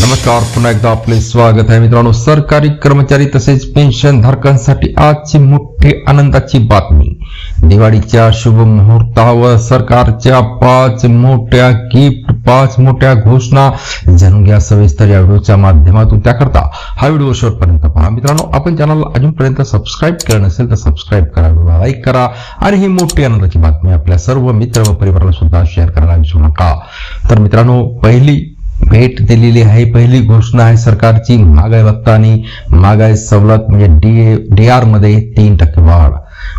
नमस्कार पुन्हा एकदा आपले स्वागत आहे मित्रांनो. सरकारी कर्मचारी तसेच पेन्शन धारकांसाठी आजची मोठी आनंदाची बातमी. दिवाळीच्या शुभ मुहूर्तावर सरकारच्या पाच मोठ्या गिफ्ट पाच मोठ्या घोषणा जाणून घ्या सविस्तर या व्हिडिओच्या माध्यमातून. त्याकरता हा व्हिडिओ शेवटपर्यंत पहा. मित्रांनो आपण चॅनलला अजूनपर्यंत सबस्क्राईब केलं नसेल तर सबस्क्राईब करा व्हिडिओला लाईक करा आणि ही मोठी आनंदाची बातमी आपल्या सर्व मित्र व परिवाराला सुद्धा शेअर करायला विसरू नका. तर मित्रांनो पहिली भेट दिलेली आहे. पहिली घोषणा आहे सरकारची. महागाई भत्ता आणि महागाई सवलत म्हणजे डी डी आरमध्ये तीन टक्के वाढ.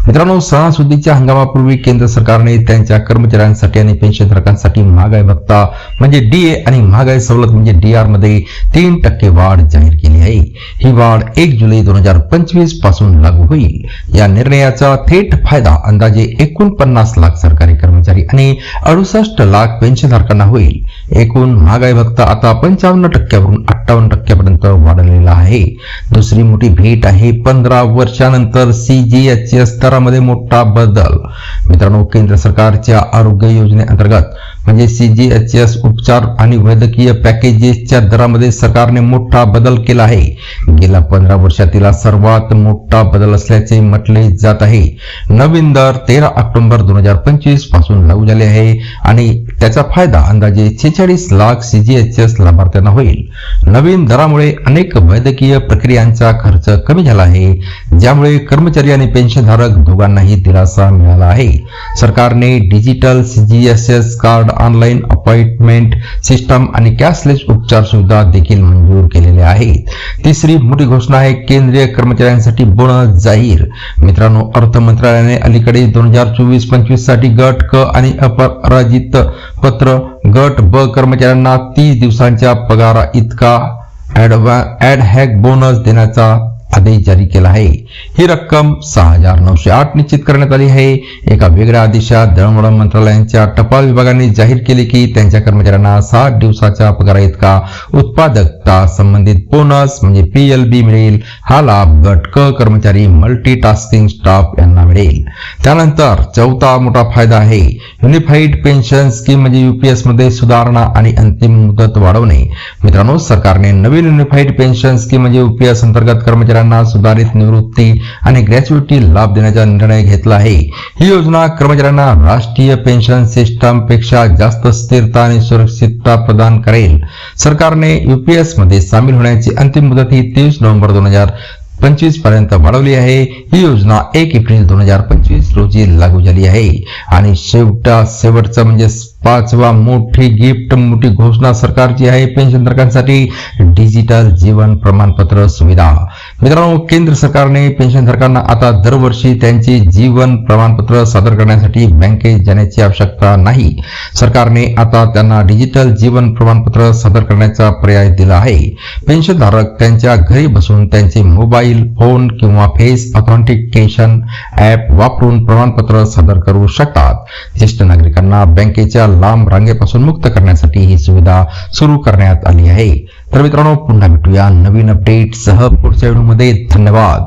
मित्रांनो सणासुदीच्या हंगामापूर्वी केंद्र सरकारने त्यांच्या कर्मचाऱ्यांसाठी आणि पेन्शनधारकांसाठी महागाई भत्ता म्हणजे डीए आणि महागाई सवलत म्हणजे डी आरमध्ये तीन टक्के वाढ जाहीर केली आहे. ही वाढ एक जुलै दोन हजार पंचवीसपासून लागू होईल. या निर्णयाचा थेट फायदा अंदाजे एकोणपन्नास लाख सरकारी कर्मचारी आणि अडुसष्ट लाख पेन्शनधारकांना होईल. एकूण महागाई भत्ता आता पंचावन्न टक्क्यावरून अठ्ठावन्न टक्क्यापर्यंत वाढलेला आहे. दुसरी मोठी भेट आहे पंधरा वर्षानंतर सीजीएचएस स्तरामध्ये मोठा बदल. मित्रांनो केंद्र सरकारच्या आरोग्य योजनेअंतर्गत म्हणजे सी जी एच एस उपचार आणि वैद्यकीय पॅकेजेसच्या दरामध्ये सरकारने मोठा बदल केला आहे. गेल्या पंधरा वर्षातील सर्वात मोठा बदल असल्याचे म्हटले जात आहे. नवीन दर तेरा ऑक्टोबर दोन हजार पंचवीसपासून लागू झाले आहे आणि त्याचा फायदा अंदाजे छेचाळीस lakh C G H S लाभार्थ्यांना होईल. नवीन दरामुळे अनेक वैद्यकीय प्रक्रियांचा खर्च कमी झाला आहे. ज्यामुळे कर्मचारी आणि पेन्शनधारक दोघांनाही दिलासा मिळाला आहे. सरकारने digital CGHS card online appointment system आणि कॅशलेस उपचार सुविधा देखील मंजूर केलेल्या आहेत. तिसरी मोठी घोषणा आहे केंद्रीय कर्मचाऱ्यांसाठी बोनस जाहीर. मित्रांनो अर्थ मंत्रालयाने अलीकडे दोन हजार चोवीस पंचवीससाठी गट क आणि अपराजित पत्र गट ब कर्मचाऱ्यांना तीस दिवसांच्या पगारा इतका ऍड हॅक बोनस देण्याचा आदेश जारी केला आहे. ही रक्कम सहा हजार नऊशे आठ निश्चित करण्यात आली आहे. एका वेगळ्या आदेशात दळणवळण मंत्रालयांच्या टपाल विभागाने जाहीर केले की त्यांच्या कर्मचाऱ्यांना सात दिवसाच्या पगारा इतका उत्पादकता संबंधित बोनस म्हणजे पीएलबी मिळेल. हा लाभ गट क कर्मचारी मल्टी टास्किंग स्टाफ यांना मिळेल. त्यानंतर चौथा मोठा फायदा आहे. युनिफाईड पेन्शन स्कीम म्हणजे युपीएसमध्ये सुधारणा आणि अंतिम मुदत वाढवणे. मित्रांनो सरकारने नवीन युनिफाईड पेन्शन स्कीम म्हणजे युपीएस अंतर्गत कर्मचारी कर्मचाऱ्यांना सुधारित निवृत्ती आणि ग्रॅच्युटी लाभ देण्याचा निर्णय घेतला आहे. ही योजना कर्मचाऱ्यांना राष्ट्रीय पेन्शन सिस्टमपेक्षा जास्त स्थिरता आणि सुरक्षितता प्रदान करेल. सरकारने युपीएसमध्ये सामील होण्याची अंतिम मुदत ही तीस नोव्हेंबर दोन हजार पंचवीसपर्यंत वाढवली आहे. ही योजना एक एप्रिल दोन हजार पंचवीस रोजी लागू झाली आहे. आणि शेवटा शेवटचं म्हणजे पाचवा मोठी गिफ्ट मोठी घोषणा सरकारची आहे पेन्शनधारकांसाठी डिजिटल जीवन प्रमाणपत्र सुविधा. मित्रांनो केंद्र सरकारने पेन्शनधारकांना आता दरवर्षी त्यांचे जीवन प्रमाणपत्र सादर करण्यासाठी बँकेत जाण्याची आवश्यकता नाही. सरकारने आता त्यांना डिजिटल जीवन प्रमाणपत्र सादर करण्याचा पर्याय दिला आहे. पेन्शनधारक त्यांच्या घरी बसून त्यांचे मोबाईल फोन किंवा फेस ऑथेंटिकेशन ऍप वापरून प्रमाणपत्र सादर करू शकतात. ज्येष्ठ नागरिकांना बँकेच्या लांब रांगेपासून मुक्त करण्यासाठी ही सुविधा सुरू करण्यात आली आहे. तर मित्रांनो पुन्हा भेटूया नवीन अपडेट सह पुढच्या व्हिडिओमध्ये धन्यवाद!